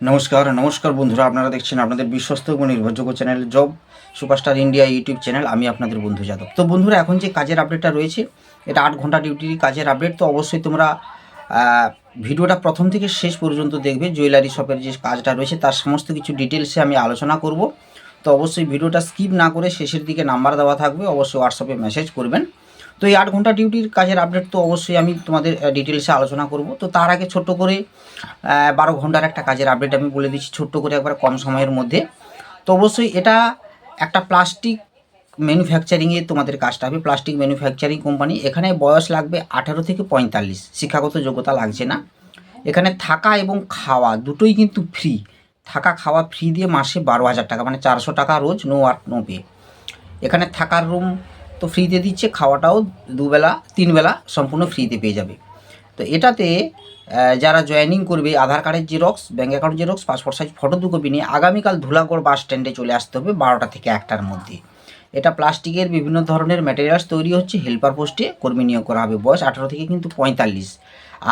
নমস্কার নমস্কার বন্ধুরা, আপনারা দেখছেন আপনাদের বিশ্বস্ত এবং নির্ভরযোগ্য channel job superstar India YouTube channel, আমি আপনাদের বন্ধু যাদব। তো বন্ধুরা, এখন যে কাজের আপডেটটা রয়েছে, এটা আট ঘণ্টা ডিউটির কাজের আপডেট তো অবশ্যই তোমরা ভিডিওটা প্রথম থেকে শেষ পর্যন্ত দেখবে জুয়েলারি শপের যে কাজটা রয়েছে, তার সমস্ত কিছু ডিটেলসে আমি আলোচনা করব। তো অবশ্যই ভিডিওটা স্কিপ না করে শেষের দিকে নাম্বার দেওয়া থাকবে, অবশ্যই হোয়াটসঅ্যাপে মেসেজ করবেন। তো এই আট ঘণ্টা ডিউটির কাজের আপডেট তো অবশ্যই আমি তোমাদের ডিটেলসে আলোচনা করব। তো তার আগে ছোট্ট করে বারো ঘণ্টার একটা কাজের আপডেট আমি বলে দিচ্ছি, ছোট্ট করে একবার কম সময়ের মধ্যে। তো অবশ্যই এটা একটা প্লাস্টিক ম্যানুফ্যাকচারিংয়ে তোমাদের কাজটা হবে। প্লাস্টিক ম্যানুফ্যাকচারিং কোম্পানি এখানে বয়স লাগবে আঠারো থেকে পঁয়তাল্লিশ। শিক্ষাগত যোগ্যতা লাগছে না। এখানে থাকা এবং খাওয়া দুটোই কিন্তু ফ্রি থাকা, খাওয়া ফ্রি দিয়ে মাসে বারো হাজার টাকা মানে চারশো টাকা রোজ নো ওয়ার্ক নো পে এখানে থাকার রুম তো ফ্রিতে দিচ্ছে, খাওয়াটাও দুবেলা, তিনবেলা সম্পূর্ণ ফ্রিতে পেয়ে যাবে। তো এটাতে যারা জয়েনিং করবে, আধার কার্ডের xerox bank account xerox passport size photo দু কপি নিয়ে আগামীকাল ধুলাগড় বাস স্ট্যান্ডে চলে আসতে হবে বারোটা থেকে একটার মধ্যে। এটা প্লাস্টিকের বিভিন্ন ধরনের ম্যাটেরিয়ালস তৈরি হচ্ছে হেল্পার পোস্টে কর্মী নিয়োগ করা হবে বয়স আঠারো থেকে কিন্তু পঁয়তাল্লিশ।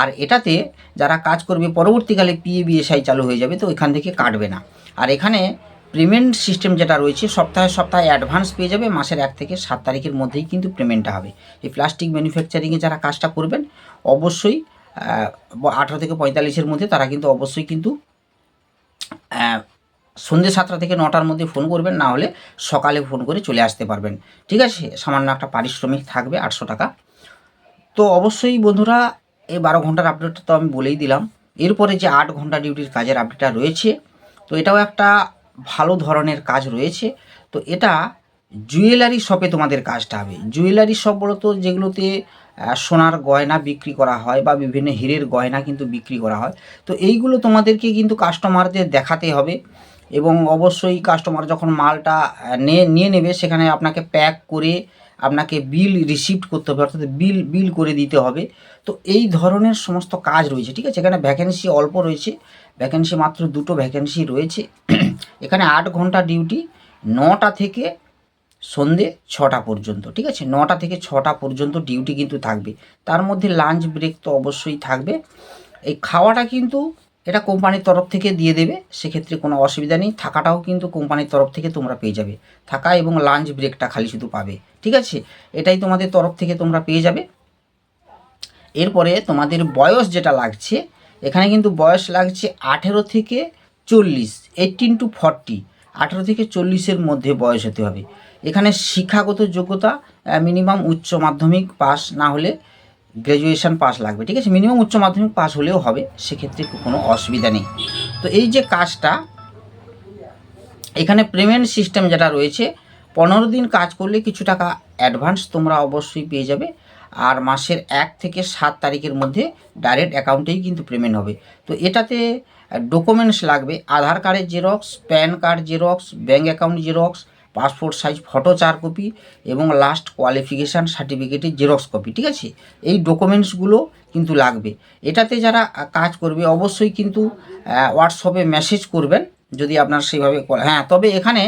আর এটাতে যারা কাজ করবে, পরবর্তীকালে পিএ বিএসআই চালু হয়ে যাবে, তো এখান থেকে কাটবে না। আর এখানে পেমেন্ট সিস্টেম যেটা রয়েছে, সপ্তাহে সপ্তাহে অ্যাডভান্স পেয়ে যাবে, মাসের এক থেকে সাত তারিখের মধ্যেই কিন্তু পেমেন্টটা হবে। এই প্লাস্টিক ম্যানুফ্যাকচারিংয়ে যারা কাজটা করবেন, অবশ্যই আঠারো থেকে পঁয়তাল্লিশের মধ্যে তারা কিন্তু অবশ্যই কিন্তু সন্ধ্যে সাতটা থেকে নটার মধ্যে ফোন করবেন, না হলে সকালে ফোন করে চলে আসতে পারবেন। ঠিক আছে? সামান্য একটা পারিশ্রমিক থাকবে আটশো টাকা। তো অবশ্যই বন্ধুরা, এই বারো ঘণ্টার আপডেটটা তো আমি বলেই দিলাম। এরপরে যে আট ঘণ্টা ডিউটির কাজের আপডেটটা রয়েছে, তো এটাও একটা ভালো ধরনের কাজ রয়েছে। তো এটা জুয়েলারি শপে তোমাদের কাজটা হবে। জুয়েলারি শপ বলতো যেগুলোতে সোনার গয়না বিক্রি করা হয় বা বিভিন্ন হীরের গয়না কিন্তু বিক্রি করা হয়। তো এইগুলো তোমাদেরকে কিন্তু কাস্টমারদের দেখাতে হবে এবং অবশ্যই কাস্টমার যখন মালটা নিয়ে নিয়ে নেবে, সেখানে আপনাকে প্যাক করে আপনাকে বিল রিসিপ্ট করতে হবে, অর্থাৎ বিল বিল করে দিতে হবে। তো এই ধরনের সমস্ত কাজ রয়েছে, ঠিক আছে? এখানে ভ্যাকেন্সি অল্প রয়েছে। ভ্যাকেন্সি মাত্র দুটো ভ্যাকেন্সি রয়েছে। এখানে আট ঘণ্টা ডিউটি, নটা থেকে সন্ধে ছটা পর্যন্ত, ঠিক আছে? নটা থেকে ছটা পর্যন্ত ডিউটি কিন্তু থাকবে। তার মধ্যে লাঞ্চ ব্রেক তো অবশ্যই থাকবে। এই খাওয়াটা কিন্তু এটা কোম্পানির তরফ থেকে দিয়ে দেবে, সেক্ষেত্রে কোনো অসুবিধা নেই। থাকাটাও কিন্তু কোম্পানির তরফ থেকে তোমরা পেয়ে যাবে। থাকা এবং লাঞ্চ ব্রেকটা খালি শুধু পাবে, ঠিক আছে? এটাই তোমাদের তরফ থেকে তোমরা পেয়ে যাবে। এরপরে তোমাদের বয়স যেটা লাগছে, এখানে কিন্তু বয়স লাগছে আঠেরো থেকে চল্লিশ এইটিন টু ফর্টি আঠেরো থেকে চল্লিশের মধ্যে বয়স হতে হবে। এখানে শিক্ষাগত যোগ্যতা মিনিমাম উচ্চ মাধ্যমিক পাস না হলে গ্র্যাজুয়েশন পাস লাগবে, ঠিক আছে? মিনিমাম উচ্চ মাধ্যমিক পাস হলেও হবে, সেক্ষেত্রে কোনো অসুবিধা নেই। তো এই যে কাজটা, এখানে পেমেন্ট সিস্টেম যেটা রয়েছে, পনেরো দিন কাজ করলে কিছু টাকা অ্যাডভান্স তোমরা অবশ্যই পেয়ে যাবে। আর মাসের এক থেকে সাত তারিখের মধ্যে ডাইরেক্ট অ্যাকাউন্টেই কিন্তু পেমেন্ট হবে। তো এটাতে ডকুমেন্টস লাগবে, আধার কার্ডের xerox PAN card xerox bank account xerox passport size photo চার কপি এবং লাস্ট কোয়ালিফিকেশান সার্টিফিকেটের জেরক্স কপি ঠিক আছে? এই ডকুমেন্টসগুলো কিন্তু লাগবে। এটাতে যারা কাজ করবে অবশ্যই কিন্তু হোয়াটসঅ্যাপে মেসেজ করবেন যদি আপনার সেইভাবে হ্যাঁ তবে এখানে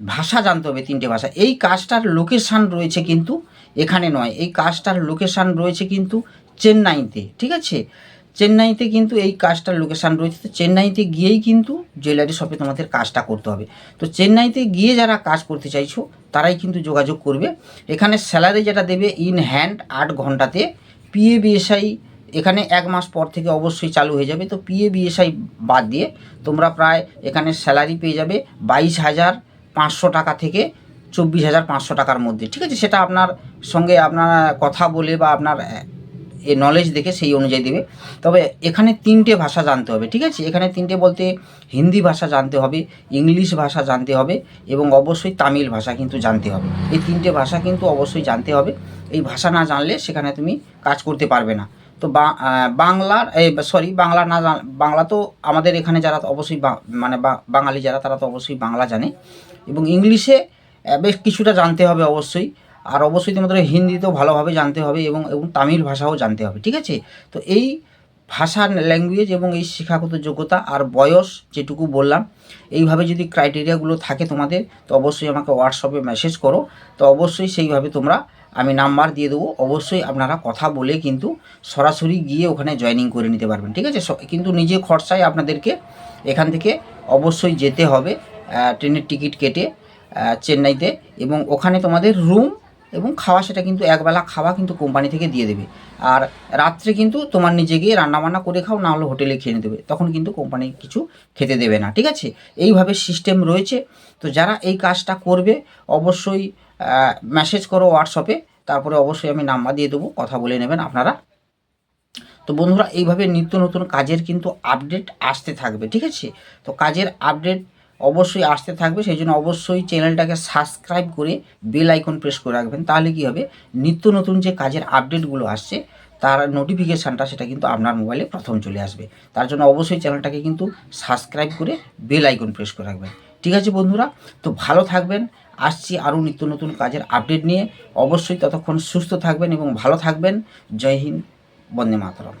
ভাষা জানতে হবে তিনটে ভাষা। এই কাজটার লোকেশান রয়েছে কিন্তু এখানে নয়। এই কাজটার লোকেশান রয়েছে কিন্তু চেন্নাইতে, ঠিক আছে? চেন্নাইতে কিন্তু এই কাজটার লোকেশান রয়েছে। তো চেন্নাইতে গিয়েই কিন্তু জুয়েলারি শপে তোমাদের কাজটা করতে হবে। তো চেন্নাইতে গিয়ে যারা কাজ করতে চাইছো, তারাই কিন্তু যোগাযোগ করবে। এখানে স্যালারি যেটা দেবে ইন হ্যান্ড আট ঘন্টাতে। পিএ বিএসআই এখানে এক মাস পর থেকে অবশ্যই চালু হয়ে যাবে। তো পিএ বিএসআই বাদ দিয়ে তোমরা প্রায় এখানে স্যালারি পেয়ে যাবে বাইশ হাজার পাঁচশো টাকা থেকে চব্বিশ হাজার পাঁচশো টাকার মধ্যে, ঠিক আছে? সেটা আপনার সঙ্গে আপনার কথা বলে বা আপনার, এ নলেজ দেখে সেই অনুযায়ী দেবে। তবে এখানে তিনটে ভাষা জানতে হবে, ঠিক আছে? এখানে তিনটে বলতে হিন্দি ভাষা জানতে হবে, ইংলিশ ভাষা জানতে হবে এবং অবশ্যই তামিল ভাষা কিন্তু জানতে হবে। এই তিনটে ভাষা কিন্তু অবশ্যই জানতে হবে। এই ভাষা না জানলে সেখানে তুমি কাজ করতে পারবে না। তো বাংলার সরি বাংলা না জান, বাংলা তো আমাদের এখানে যারা অবশ্যই মানে বাঙালি যারা তারা তো অবশ্যই বাংলা জানে এবং ইংলিশে বেশ কিছুটা জানতে হবে অবশ্যই। আর অবশ্যই তোমাদের হিন্দি তো ভালোভাবে জানতে হবে এবং এবং তামিল ভাষাও জানতে হবে, ঠিক আছে? তো এই ভাষা ল্যাঙ্গুয়েজ এবং এই শিক্ষাগত যোগ্যতা আর বয়স যেটুকু বললাম, এইভাবে যদি ক্রাইটেরিয়াগুলো থাকে তোমাদের, তো অবশ্যই আমাকে হোয়াটসঅ্যাপে মেসেজ করো। তো অবশ্যই সেইভাবে তোমরা আমি নাম্বার দিয়ে দেবো। অবশ্যই আপনারা কথা বলে কিন্তু সরাসরি গিয়ে ওখানে জয়েনিং করে নিতে পারবেন, ঠিক আছে? কিন্তু নিজে খরচায় আপনাদেরকে এখান থেকে অবশ্যই যেতে হবে ট্রেনের টিকিট কেটে। চেন্নাইতে এবং ওখানে তোমাদের রুম এবং খাওয়া সেটা কিন্তু একবেলা খাওয়া কিন্তু কোম্পানি থেকে দিয়ে দেবে। আর রাত্রে কিন্তু তোমার নিজে গিয়ে রান্নাবান্না করে খাও, না হলে হোটেলে খেয়ে নিতে দেবে তখন কিন্তু কোম্পানি কিছু খেতে দেবে না, ঠিক আছে? এইভাবে সিস্টেম রয়েছে। তো যারা এই কাজটা করবে, অবশ্যই মেসেজ করো হোয়াটসঅ্যাপে তারপরে অবশ্যই আমি নাম্বার দিয়ে দেবো, কথা বলে নেবেন আপনারা। তো বন্ধুরা, এইভাবে নিত্য নতুন কাজের কিন্তু আপডেট আসতে থাকবে, ঠিক আছে? তো কাজের আপডেট অবশ্যই আসতে থাকবে, সেই জন্য অবশ্যই চ্যানেলটাকে সাবস্ক্রাইব করে বেল আইকন প্রেস করে রাখবেন। তাহলে কি হবে? নিত্য নতুন যে কাজের আপডেটগুলো আসছে, তার নোটিফিকেশানটা সেটা কিন্তু আপনার মোবাইলে প্রথম চলে আসবে। তার জন্য অবশ্যই চ্যানেলটাকে কিন্তু সাবস্ক্রাইব করে বেল আইকন প্রেস করে রাখবেন। ঠিক আছে বন্ধুরা? তো ভালো থাকবেন। আসছি আরও নিত্য নতুন কাজের আপডেট নিয়ে। অবশ্যই ততক্ষণ সুস্থ থাকবেন এবং ভালো থাকবেন। জয় হিন্দ, বন্দে মাতরম।